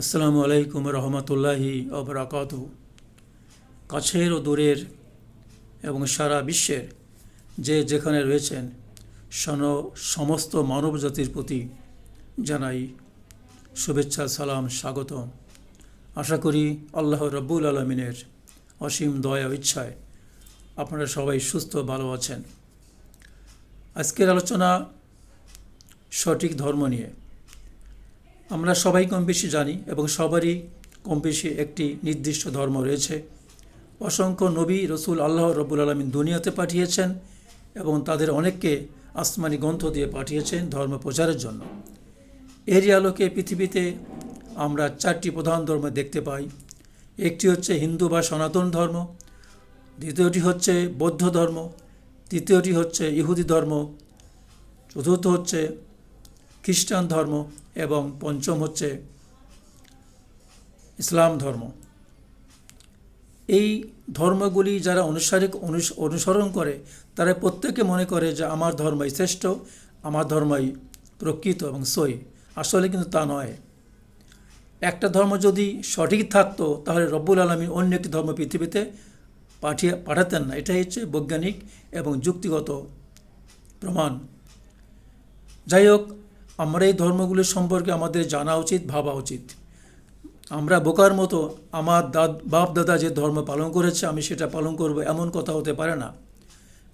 আসসালামু আলাইকুম রহমতুল্লাহি অবরাকাত কাছের ও দূরের এবং সারা বিশ্বের যে যেখানে রয়েছেন, সন সমস্ত মানব জাতির প্রতি জানাই শুভেচ্ছা, সালাম স্বাগত আশা করি আল্লাহ রব্বুল আলমিনের অসীম দয়া ইচ্ছায় আপনারা সবাই সুস্থ, ভালো আছেন। আজকের আলোচনা সঠিক ধর্ম নিয়ে। আমরা সবাই কম বেশি জানি এবং সবারই কম বেশি একটি নির্দিষ্ট ধর্ম রয়েছে। অসংখ্য নবী, রসুল আল্লাহ রবুল আলমিন দুনিয়াতে পাঠিয়েছেন এবং তাদের অনেককে আসমানি গ্রন্থ দিয়ে পাঠিয়েছেন ধর্ম প্রচারের জন্য। এরই আলোকে পৃথিবীতে আমরা চারটি প্রধান ধর্ম দেখতে পাই। একটি হচ্ছে হিন্দু বা সনাতন ধর্ম, দ্বিতীয়টি হচ্ছে বৌদ্ধ ধর্ম, তৃতীয়টি হচ্ছে ইহুদি ধর্ম, চতুর্থ হচ্ছে খ্রিস্টান ধর্ম এবং পঞ্চম হচ্ছে ইসলাম ধর্ম। এই ধর্মগুলি যারা অনুসারী অনুস- অনুসরণ করে, তারা প্রত্যেকে মনে করে যে আমার ধর্মই শ্রেষ্ঠ, আমার ধর্মই প্রকৃত এবং সই। আসলে কিন্তু তা নয়। একটা ধর্ম যদি সঠিক থাকতো, তাহলে রব্বুল আলমী অন্য একটি ধর্ম পৃথিবীতে পাঠিয়ে, পাঠাতেন না। এটাই হচ্ছে বৈজ্ঞানিক এবং যুক্তিগত প্রমাণ। যাই হোক আমরা এই ধর্মগুলির সম্পর্কে আমাদের জানা উচিত, ভাবা উচিত। আমরা বোকার মতো আমার দাদ, বাপ দাদা যে ধর্ম পালন করেছে, আমি সেটা পালন করব এমন কথা হতে পারে না।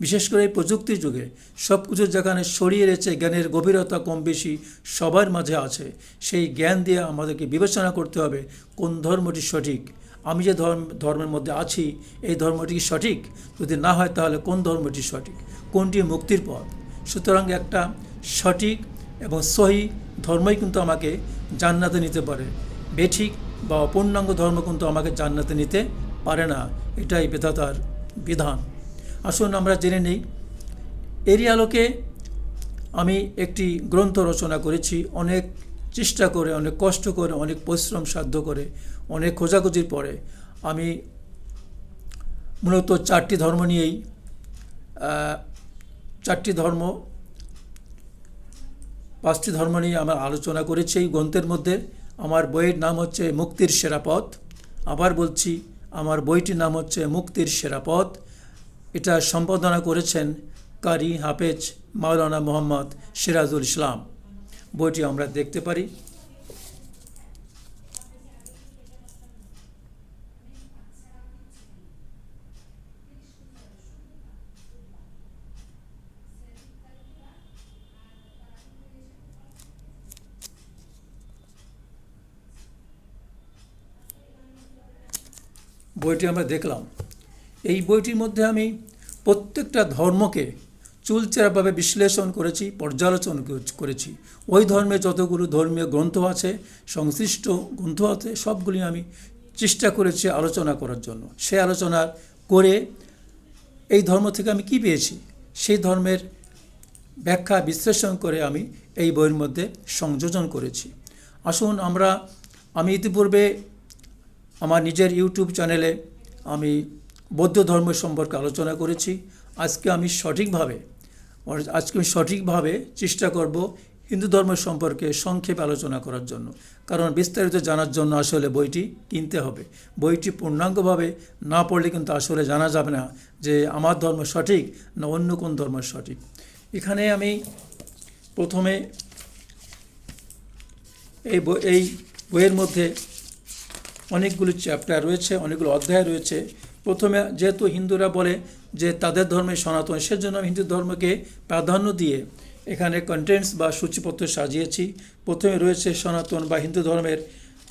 বিশেষ করে এই প্রযুক্তির যুগে সব কিছু যেখানে সরিয়ে রয়েছে, জ্ঞানের গভীরতা কম বেশি সবার মাঝে আছে, সেই জ্ঞান দিয়ে আমাদেরকে বিবেচনা করতে হবে কোন ধর্মটি সঠিক। আমি যে ধর্ম, ধর্মের মধ্যে আছি, এই ধর্মটি কি সঠিক? যদি না হয় তাহলে কোন ধর্মটি সঠিক? কোনটি মুক্তির পথ? সুতরাং একটা সঠিক এবং সহি ধর্মই কিন্তু আমাকে জান্নাতে নিতে পারে। বেঠিক বা অপূর্ণাঙ্গ ধর্ম কিন্তু আমাকে জান্নাতে নিতে পারে না। এটাই বেদাতার বিধান। আসুন আমরা জেনে নেই, এরই আলোকে আমি একটি গ্রন্থ রচনা করেছি। অনেক চেষ্টা করে, অনেক কষ্ট করে, অনেক পরিশ্রম সাধ্য করে, অনেক খোঁজাখুঁজির পরে আমি মূলত চারটি ধর্ম নিয়েই চারটি ধর্ম পাঁচটি ধর্ম নিয়ে আমার আলোচনা করেছি। এই গ্রন্থের মধ্যে আমার বইয়ের নাম হচ্ছে মুক্তির সেরা পথ। আবার বলছি, আমার বইটির নাম হচ্ছে মুক্তির সেরা পথ। এটা সম্পাদনা করেছেন কারি হাফেজ মাওলানা মোহাম্মদ সিরাজুল ইসলাম। বইটি আমরা দেখতে পারি। বইটি আমরা দেখলাম। এই বইটির মধ্যে আমি প্রত্যেকটা ধর্মকে চুলচেরাভাবে বিশ্লেষণ করেছি, পর্যালোচনা করেছি ওই ধর্মে যতগুলো ধর্মীয় গ্রন্থ আছে, সংশ্লিষ্ট গ্রন্থ আছে, সবগুলি আমি চেষ্টা করেছি আলোচনা করার জন্য। সে আলোচনা করে এই ধর্ম থেকে আমি কি পেয়েছি? সেই ধর্মের ব্যাখ্যা বিশ্লেষণ করে আমি এই বইয়ের মধ্যে সংযোজন করেছি। আসুন আমরা, আমি ইতিপূর্বে আমার নিজের ইউটিউব চ্যানেলে আমি বৌদ্ধ ধর্ম সম্পর্কে আলোচনা করেছি। আজকে আমি সঠিকভাবে, আজকে আমি সঠিকভাবে চেষ্টা করব হিন্দু ধর্ম সম্পর্কে সংক্ষেপে আলোচনা করার জন্য। কারণ বিস্তারিত জানার জন্য আসলে বইটি কিনতে হবে। বইটি পূর্ণাঙ্গভাবে না পড়লে কিন্তু আসলে জানা যাবে না যে আমার ধর্ম সঠিক না অন্য কোন ধর্ম সঠিক। এখানে আমি প্রথমে এই এই বইয়ের মধ্যে অনেকগুলো চ্যাপ্টার রয়েছে, অনেকগুলো অধ্যায় রয়েছে। প্রথমে যেহেতু হিন্দুরা বলে যে তাদের ধর্মে সনাতন, সেজন্য আমি হিন্দু ধর্মকে প্রাধান্য দিয়ে এখানে কন্টেন্টস বা সূচিপত্র সাজিয়েছি। প্রথমে রয়েছে সনাতন বা হিন্দু ধর্মের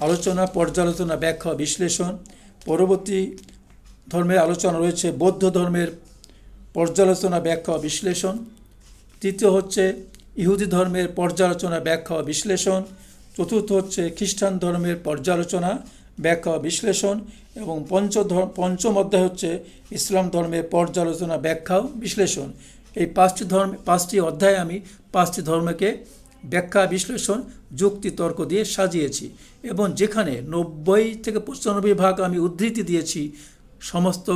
আলোচনা, পর্যালোচনা, ব্যাখ্যা, বিশ্লেষণ। পরবর্তী ধর্মের আলোচনা রয়েছে বৌদ্ধ ধর্মের পর্যালোচনা, ব্যাখ্যা, বিশ্লেষণ। তৃতীয় হচ্ছে ইহুদি ধর্মের পর্যালোচনা, ব্যাখ্যা, বিশ্লেষণ। চতুর্থ হচ্ছে খ্রিস্টান ধর্মের পর্যালোচনা। ব্যাখ্যা বিশ্লেষণ এবং পঞ্চ পঞ্চম অধ্যায় হচ্ছে ইসলাম ধর্মের পর্যালোচনা ব্যাখ্যা বিশ্লেষণ। এই পাঁচটি ধর্ম, পাঁচটি অধ্যায়ে আমি পাঁচটি ধর্মকে ব্যাখ্যা, বিশ্লেষণ, যুক্তি, তর্ক দিয়ে সাজিয়েছি এবং যেখানে নব্বই থেকে পঁচানব্বই ভাগ আমি উদ্ধৃতি দিয়েছি সমস্ত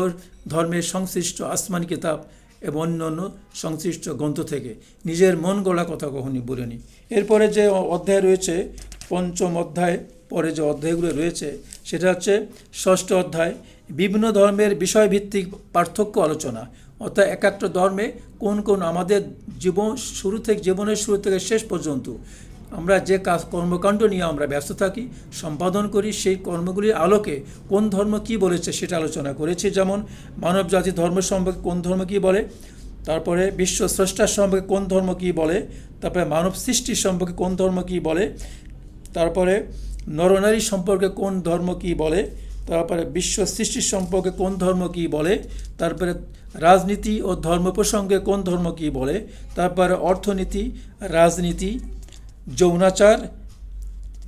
ধর্মের সংশ্লিষ্ট আসমানি কিতাব এবং অন্যান্য সংশ্লিষ্ট গ্রন্থ থেকে। নিজের মন গড়া কথা কখনই বলিনি এরপরে যে অধ্যায় রয়েছে, পঞ্চম অধ্যায় পরে যে অধ্যায়গুলো রয়েছে, সেটা হচ্ছে ষষ্ঠ অধ্যায়, বিভিন্ন ধর্মের বিষয়ভিত্তিক পার্থক্য আলোচনা। অর্থাৎ এক একটা ধর্মে কোন কোন আমাদের জীবন, শুরু থেকে, জীবনের শুরু থেকে শেষ পর্যন্ত আমরা যে কাজ, কর্মকাণ্ড নিয়ে আমরা ব্যস্ত থাকি, সম্পাদন করি, সেই কর্মগুলির আলোকে কোন ধর্ম কি বলেছে সেটা আলোচনা করেছি। যেমন মানব জাতি ধর্ম সম্পর্কে কোন ধর্ম কি বলে, তারপরে বিশ্ব স্রষ্টার সম্পর্কে কোন ধর্ম কি বলে, তারপরে মানব সৃষ্টির সম্পর্কে কোন ধর্ম কি বলে, তারপরে নরনারী সম্পর্কে কোন ধর্ম কি বলে? তারপরে বিশ্ব সৃষ্টির সম্পর্কে কোন ধর্ম কি বলে? তারপরে রাজনীতি ও ধর্ম প্রসঙ্গে কোন ধর্ম কি বলে? তারপরে অর্থনীতি, রাজনীতি, যৌনাচার,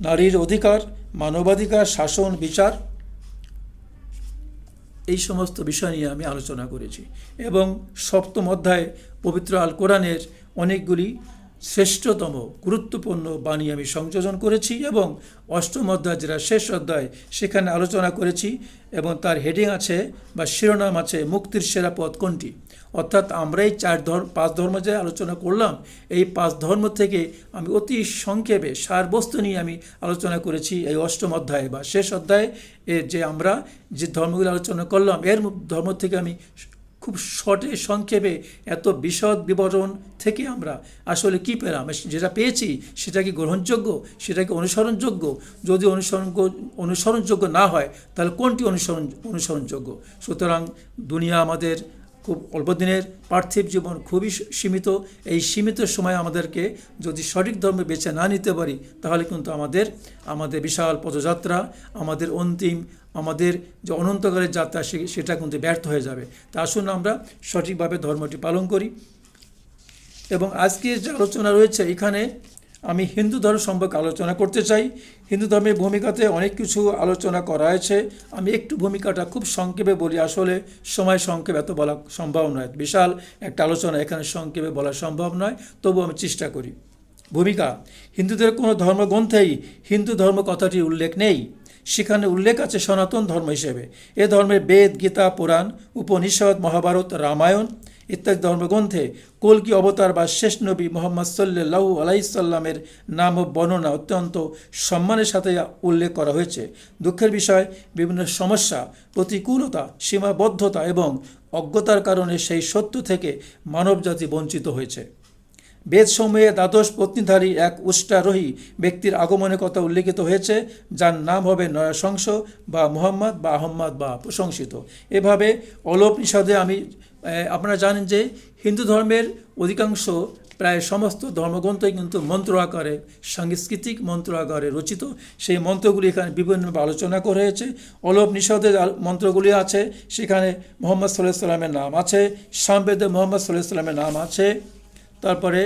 নারীর অধিকার, মানবাধিকার, শাসন, বিচার এই সমস্ত বিষয় নিয়ে আমি আলোচনা করেছি। এবং সপ্তম অধ্যায়ে পবিত্র আল কোরআনের অনেকগুলি শ্রেষ্ঠতম গুরুত্বপূর্ণ বাণী আমি সংযোজন করেছি এবং অষ্টম অধ্যায় যেটা শেষ অধ্যায়, সেখানে আলোচনা করেছি এবং তার হেডিং আছে বা শিরোনাম আছে মুক্তির সেরা পথ কোনটি? অর্থাৎ আমরা এই চার ধর্ম পাঁচ ধর্ম যে আলোচনা করলাম, এই পাঁচ ধর্ম থেকে আমি অতি সংক্ষেপে সারবস্তু নিয়ে আমি আলোচনা করেছি এই অষ্টম অধ্যায়ে বা শেষ অধ্যায়ে যে আমরা যে ধর্মগুলো আলোচনা করলাম, এর ধর্ম থেকে আমি খুব শর্টে সংক্ষেপে এত বিশদ বিবরণ থেকে আমরা আসলে কি পেলাম? যেটা পেয়েছি সেটা কি গ্রহণযোগ্য? সেটা কি অনুসরণযোগ্য? যদি অনুসরণ অনুসরণযোগ্য না হয়, তাহলে কোনটি অনুসরণ, অনুসরণযোগ্য? সুতরাং দুনিয়া আমাদের খুব অল্প দিনের পার্থিব জীবন খুবই সীমিত। এই সীমিত সময় আমাদেরকে যদি সঠিক ধর্মে বেছে না নিতে পারি, তাহলে কিন্তু আমাদের আমাদের বিশাল পদযাত্রা, আমাদের অন্তিম, আমাদের যে অনন্তকালের যাত্রা সেটা কিন্তু ব্যর্থ হয়ে যাবে। তা আসুন আমরা সঠিকভাবে ধর্মটি পালন করি। এবং আজকের যে আলোচনা রয়েছে, এখানে আমি হিন্দু ধর্ম সম্পর্কে আলোচনা করতে চাই। হিন্দু ধর্মের ভূমিকাতে অনেক কিছু আলোচনা করা হয়েছে। আমি একটু ভূমিকাটা খুব সংক্ষেপে বলি। আসলে সময় সংক্ষেপে এত বলা সম্ভব নয়। বিশাল একটা আলোচনা, এখানে সংক্ষেপে বলা সম্ভব নয়। তবু আমি চেষ্টা করি। ভূমিকা, হিন্দুদের কোনো ধর্মগ্রন্থেই হিন্দু ধর্ম কথাটি উল্লেখ নেই। সেখানে উল্লেখ আছে সনাতন ধর্ম হিসেবে। এ ধর্মের বেদ, গীতা, পুরাণ, উপনিষদ, মহাভারত, রামায়ণ ইত্যাদি ধর্মগ্রন্থে কলকি অবতার বা শেষ নবী মোহাম্মদ সাল্লাহু আলাইসাল্লামের নাম ও বর্ণনা অত্যন্ত সম্মানের সাথে উল্লেখ করা হয়েছে। দুঃখের বিষয়, বিভিন্ন সমস্যা, প্রতিকূলতা, সীমাবদ্ধতা এবং অজ্ঞতার কারণে সেই সত্য থেকে মানবজাতি বঞ্চিত হয়েছে। বেদসমূহে দ্বাদশ পত্নীধারী এক উষ্টারোহী ব্যক্তির আগমনের কথা উল্লেখিত হয়েছে, যার নাম হবে নয়াশংস বা মোহাম্মদ বা আহম্মদ বা প্রশংসিত। এভাবে অলোপ নিষদে আমি আপনারা জানেন যে হিন্দু ধর্মের অধিকাংশ প্রায় সমস্ত ধর্মগ্রন্থই কিন্তু মন্ত্র আকারে, সাংস্কৃতিক মন্ত্র আকারে রচিত। সেই মন্ত্রগুলি এখানে বিভিন্নভাবে আলোচনা করা হয়েছে। অলোপ নিষদের মন্ত্রগুলি আছে, সেখানে মোহাম্মদ সাল্লাহ সাল্লামের নাম আছে, সামবেদে মোহাম্মদ সাল্লাহ সাল্লামের নাম আছে তারপরে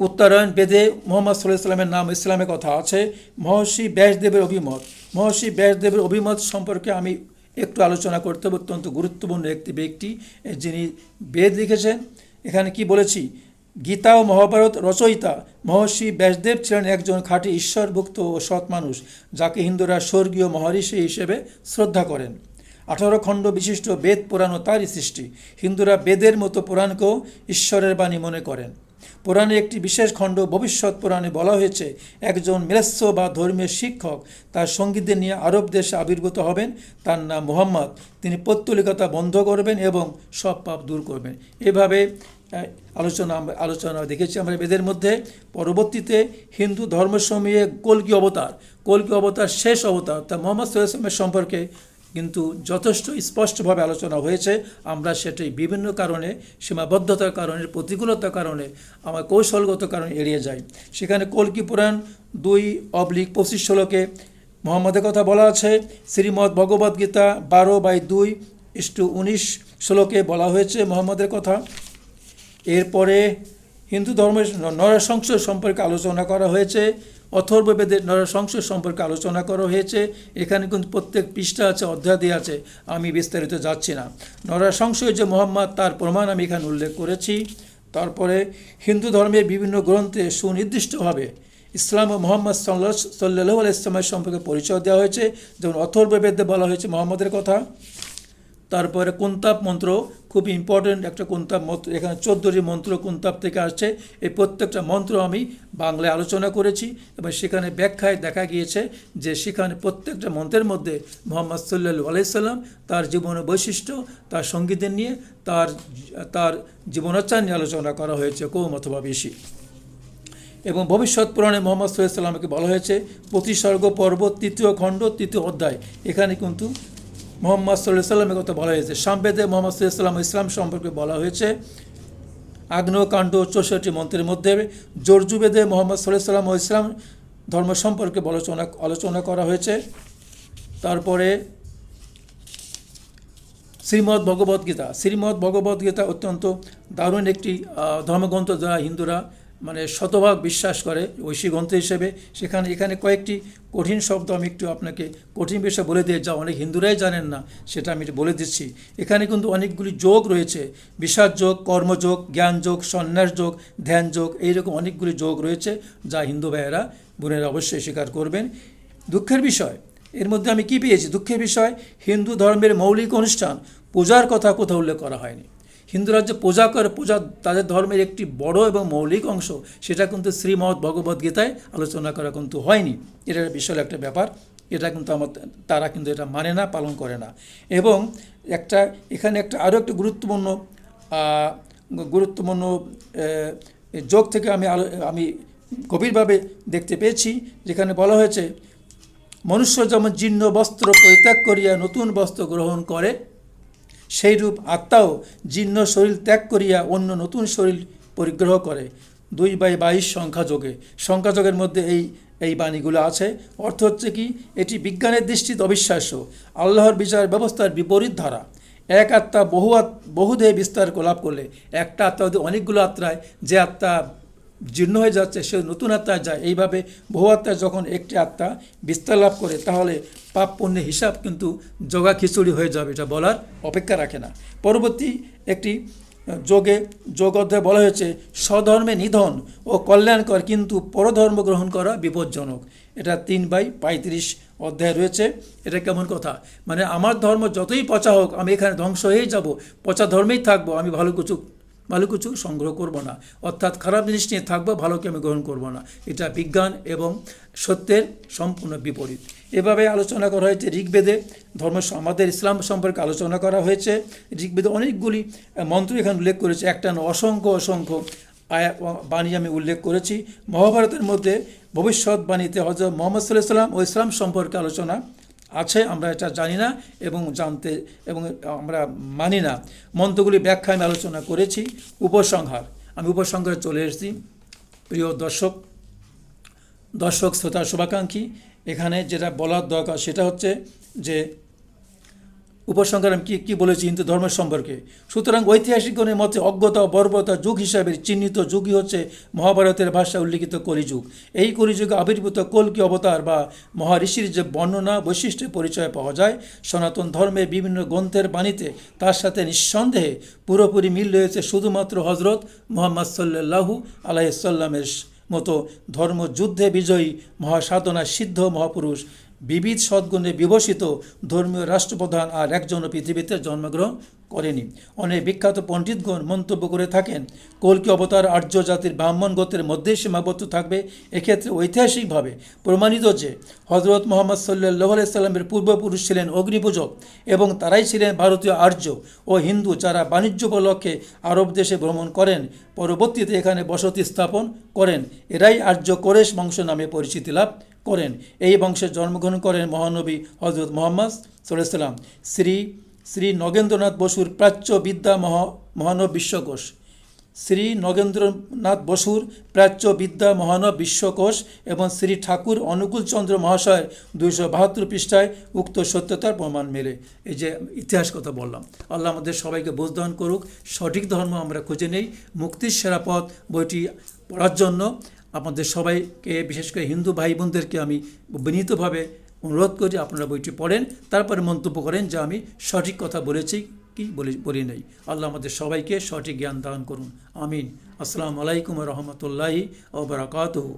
উত্তরায়ণ বেদে মোহাম্মদ সাল্লাহ সাল্লামের নাম ইসলামের কথা আছে। মহর্ষি ব্যাসদেবের অভিমত। মহর্ষি ব্যাসদেবের অভিমত সম্পর্কে আমি একটু আলোচনা করতে হবে। অত্যন্ত গুরুত্বপূর্ণ একটি ব্যক্তি, যিনি বেদ লিখেছেন। এখানে কি বলেছি? গীতা ও মহাভারত রচয়িতা মহর্ষি ব্যাসদেব ছিলেন একজন খাঁটি ঈশ্বরভুক্ত ও সৎ মানুষ, যাকে হিন্দুরা স্বর্গীয় মহর্ষি হিসেবে শ্রদ্ধা করেন। আঠারো খণ্ড বিশিষ্ট বেদ পুরাণও তারই সৃষ্টি। হিন্দুরা বেদের মতো পুরাণকেও ঈশ্বরের বাণী মনে করেন। পুরাণে একটি বিশেষ খণ্ড ভবিষ্যৎ পুরাণে বলা হয়েছে, একজন মেলেস্য বা ধর্মীয় শিক্ষক তার সঙ্গীতদের নিয়ে আরব দেশে আবির্ভূত হবেন, তার নাম মোহাম্মদ। তিনি পত্তলিকতা বন্ধ করবেন এবং সব পাপ দূর করবেন। এভাবে আলোচনা আলোচনা দেখেছি আমরা বেদের মধ্যে। পরবর্তীতে হিন্দু ধর্মসমূহে কলকি অবতার। কলকি অবতার শেষ অবতার, তা মোহাম্মদ সাল্লামের সম্পর্কে কিন্তু যথেষ্ট স্পষ্টভাবে আলোচনা হয়েছে। আমরা সেটি বিভিন্ন কারণে, সীমাবদ্ধতার কারণে, প্রতিকূলতার কারণে, আমার কৌশলগত কারণে এড়িয়ে যাই। সেখানে কলকি পুরাণ দুই অবলিক পঁচিশ ষোলোকে মোহাম্মদের কথা বলা আছে। শ্রীমদ্ ভগবদ্গীতা বারো বাই দুই ইস্টু উনিশ ষোলোকে বলা হয়েছে মোহাম্মদের কথা। এরপরে হিন্দু ধর্মের নরসংস সম্পর্কে আলোচনা করা হয়েছে। অথর্ববেদের নরসংস সম্পর্কে আলোচনা করা হয়েছে। এখানে কিন্তু প্রত্যেক পৃষ্ঠা আছে, অধ্যায় আছে। আমি বিস্তারিত যাচ্ছি না। নরসংশয় যে মোহাম্মদ, তার প্রমাণ আমি এখানে উল্লেখ করেছি। তারপরে হিন্দু ধর্মের বিভিন্ন গ্রন্থে সুনির্দিষ্টভাবে ইসলাম ও মোহাম্মদ সাল্লাহ সাল্লাহ ইসলামের সম্পর্কে পরিচয় দেওয়া হয়েছে। যেমন অথর্ববেদে বলা হয়েছে মোহাম্মদের কথা। তারপরে কুন্তাপ মন্ত্র খুব ইম্পর্ট্যান্ট একটা কুন্তাব মন্ত্র, এখানে চোদ্দোটি মন্ত্র কুন্তাব থেকে আসছে। এই প্রত্যেকটা মন্ত্র আমি বাংলায় আলোচনা করেছি এবং সেখানে ব্যাখ্যায় দেখা গিয়েছে যে সেখানে প্রত্যেকটা মন্ত্রের মধ্যে মোহাম্মদ সাল্লু আলাইসাল্লাম তার জীবনের বৈশিষ্ট্য, তার সঙ্গীদের নিয়ে, তার তার জীবনাচার নিয়ে আলোচনা করা হয়েছে, কম অথবা বেশি। এবং ভবিষ্যৎ পুরাণে মোহাম্মদ সাল্লামকে বলা হয়েছে, প্রতিসর্গ পর্ব, তৃতীয় খণ্ড, তৃতীয় অধ্যায়। এখানে কিন্তু মোহাম্মদ সাল্লাহ সাল্লামের কথা বলা হয়েছে। সাম্বেদে মোহাম্মদ সাল্লাম ইসলাম সম্পর্কে বলা হয়েছে, আগ্নেয়কাণ্ড চৌষট্টি মন্ত্রের মধ্যে জর্জুবেদে মোহাম্মদ সাল্লাহ সাল্লাম ও ইসলাম ধর্ম সম্পর্কে আলোচনা আলোচনা করা হয়েছে। তারপরে শ্রীমদ্ ভগবদ্গীতা শ্রীমদ্ ভগবদ্গীতা অত্যন্ত দারুণ একটি ধর্মগ্রন্থ যারা হিন্দুরা মানে শতভাগ বিশ্বাস করে ঐশী গ্রন্থ হিসেবে। সেখানে, এখানে কয়েকটি কঠিন শব্দ আমি একটু আপনাকে কঠিন বিষয় বলে দিয়ে যা অনেক হিন্দুরাই জানেন না, সেটা আমি বলে দিচ্ছি। এখানে কিন্তু অনেকগুলি যোগ রয়েছে। বিষাদ যোগ কর্মযোগ জ্ঞান যোগ সন্ন্যাস যোগ ধ্যান যোগ এইরকম অনেকগুলি যোগ রয়েছে যা হিন্দু ভাইয়েরা, বোনেরা অবশ্যই স্বীকার করবেন। দুঃখের বিষয়, এর মধ্যে আমি কি পেয়েছি? দুঃখের বিষয়, হিন্দু ধর্মের মৌলিক অনুষ্ঠান, পূজার কথা কোথাও উল্লেখ করা হয়নি। হিন্দুরা যে পূজা করে, পূজা তাদের ধর্মের একটি বড় এবং মৌলিক অংশ। সেটা কিন্তু শ্রীমৎ ভগবদ্গীতায় আলোচনা করা কিন্তু হয়নি। এটা বিশাল একটা ব্যাপার। এটা কিন্তু আমার, তারা কিন্তু এটা মানে না, পালন করে না। এবং একটা, এখানে একটা আরও একটা গুরুত্বপূর্ণ গুরুত্বপূর্ণ যোগ থেকে আমি আলো, আমি গভীরভাবে দেখতে পেয়েছি। যেখানে বলা হয়েছে, মনুষ্য যেমন জীর্ণ বস্ত্র পরিত্যাগ করিয়া নতুন বস্ত্র গ্রহণ করে সেইরূপ আত্মাও জীর্ণ শরীর ত্যাগ করিয়া অন্য নতুন শরীর পরিগ্রহ করে। দুই বাই বাইশ সংখ্যাযোগে। সংখ্যাযোগের মধ্যে এই এই বাণীগুলো আছে। অর্থ হচ্ছে কি? এটি বিজ্ঞানের দৃষ্টিতে অবিশ্বাস্য। আল্লাহর বিচার ব্যবস্থার বিপরীত ধারা। এক আত্মা বহু বহুদেহে বিস্তার লাভ করলে একটা আত্মা অনেকগুলো আত্মায়, যে আত্মা জীর্ণ হয়ে যাচ্ছে, সে নতুন আত্মায় যায়। এইভাবে বহু আত্মায় যখন একটি আত্মা বিস্তার লাভ করে, তাহলে পাপ পুণ্যের হিসাব কিন্তু জগা খিচুড়ি হয়ে যাবে, এটা বলার অপেক্ষা রাখে না। পরবর্তী একটি যোগে, যোগ অধ্যায় বলা হয়েছে, স্বধর্মে নিধন ও কল্যাণকর কিন্তু পরধর্ম গ্রহণ করা বিপজ্জনক। এটা তিন বাই পঁয়ত্রিশ অধ্যায় রয়েছে। এটা কেমন কথা? মানে আমার ধর্ম যতই পচা হোক, আমি এখানে ধ্বংস হয়েই যাব, পচা ধর্মেই থাকব, আমি ভালো কিছু ভালো কিছু সংগ্রহ করব না। অর্থাৎ খারাপ জিনিস নিয়ে থাকব, ভালোকে আমি গ্রহণ করব না। এটা বিজ্ঞান এবং সত্যের সম্পূর্ণ বিপরীত। এভাবে আলোচনা করা হয়েছে ঋগ্বেদে। ধর্ম আমাদের ইসলাম সম্পর্কে আলোচনা করা হয়েছে। ঋগ্বেদে অনেকগুলি মন্ত্র এখানে উল্লেখ করেছে। একটা অসংখ্য অসংখ্য বাণী আমি উল্লেখ করেছি। মহাভারতের মধ্যে ভবিষ্যৎবাণীতে হজরত মোহাম্মদ সাল্লাহ সাল্লাম ও ইসলাম সম্পর্কে আলোচনা আছে, আমরা এটা জানি না এবং জানতে এবং আমরা মানি না। মন্ত্রগুলি ব্যাখ্যা আমি আলোচনা করেছি। উপসংহার। আমি উপসংহারে চলে এসেছি। প্রিয় দর্শক দর্শক, শ্রোতা, শুভাকাঙ্ক্ষী, এখানে যেটা বলার দরকার সেটা হচ্ছে যে উপসংহার আমি কী কী বলেছি হিন্দু ধর্মের সম্পর্কে? সুতরাং ঐতিহাসিকগণের মতে অজ্ঞতা বর্বতা যুগ হিসাবে চিহ্নিত যুগই হচ্ছে মহাভারতের ভাষায় উল্লিখিত কলিযুগ। এই কলিযুগে আবির্ভূত কলকি অবতার বা মহাঋষির যে বর্ণনা, বৈশিষ্ট্যের পরিচয় পাওয়া যায়, সনাতন ধর্মে বিভিন্ন গ্রন্থের বাণীতে তার সাথে নিঃসন্দেহে পুরোপুরি মিল রয়েছে শুধুমাত্র হজরত মোহাম্মদ সাল্লাহু আলাইসাল্লামের মতো ধর্মযুদ্ধে বিজয়ী মহাসাধনা সিদ্ধ মহাপুরুষ। বিবিধ সদ্গুণে বিভূষিত ধর্মীয় রাষ্ট্রপ্রধান আর একজনও পৃথিবীতে জন্মগ্রহণ করেনি। অনেক বিখ্যাত পণ্ডিতগণ মন্তব্য করে থাকেন, কল্কি অবতার আর্য জাতির ব্রাহ্মণ গোত্রের মধ্যেই সীমাবদ্ধ থাকবে। এক্ষেত্রে ঐতিহাসিকভাবে প্রমাণিত যে হজরত মোহাম্মদ সাল্লাহ সাল্লামের পূর্বপুরুষ ছিলেন অগ্নিপূজক এবং তারাই ছিলেন ভারতীয় আর্য ও হিন্দু যারা বাণিজ্য উপলক্ষে আরব দেশে ভ্রমণ করেন। পরবর্তীতে এখানে বসতি স্থাপন করেন। এরাই আর্য কোরেশ বংশ নামে পরিচিতি লাভ করেন। এই বংশে জন্মগ্রহণ করেন মহানবী হজরত মোহাম্মদ সাল্লাম শ্রী শ্রী নগেন্দ্রনাথ বসুর প্রাচ্য বিদ্যা মহা, মহানব বিশ্বকোষ। শ্রী নগেন্দ্রনাথ বসুর প্রাচ্য বিদ্যা মহানব বিশ্বকোষ এবং শ্রী ঠাকুর অনুকূলচন্দ্র মহাশয়ের দুইশো বাহাত্তর পৃষ্ঠায় উক্ত সত্যতার প্রমাণ মেলে। এই যে ইতিহাস কথা বললাম, আল্লাহ আমাদের সবাইকে বোধদান করুক। সঠিক ধর্ম আমরা খুঁজে নেই। মুক্তির সেরা পথ বইটি পড়ার জন্য। আপনাদের সবাইকে, বিশেষ করে হিন্দু ভাই বোনদেরকে আমি বিনীতভাবে অনুরোধ করি, আপনারা বইটি পড়েন, তারপরে মন্তব্য করেন যে আমি সঠিক কথা বলেছি কি বলি বলি নাই। আল্লাহ আমাদের সবাইকে সঠিক জ্ঞান দান করুন। আমিন। আসসালামু আলাইকুম রহমতুল্লাহি ও বারাকাতুহু।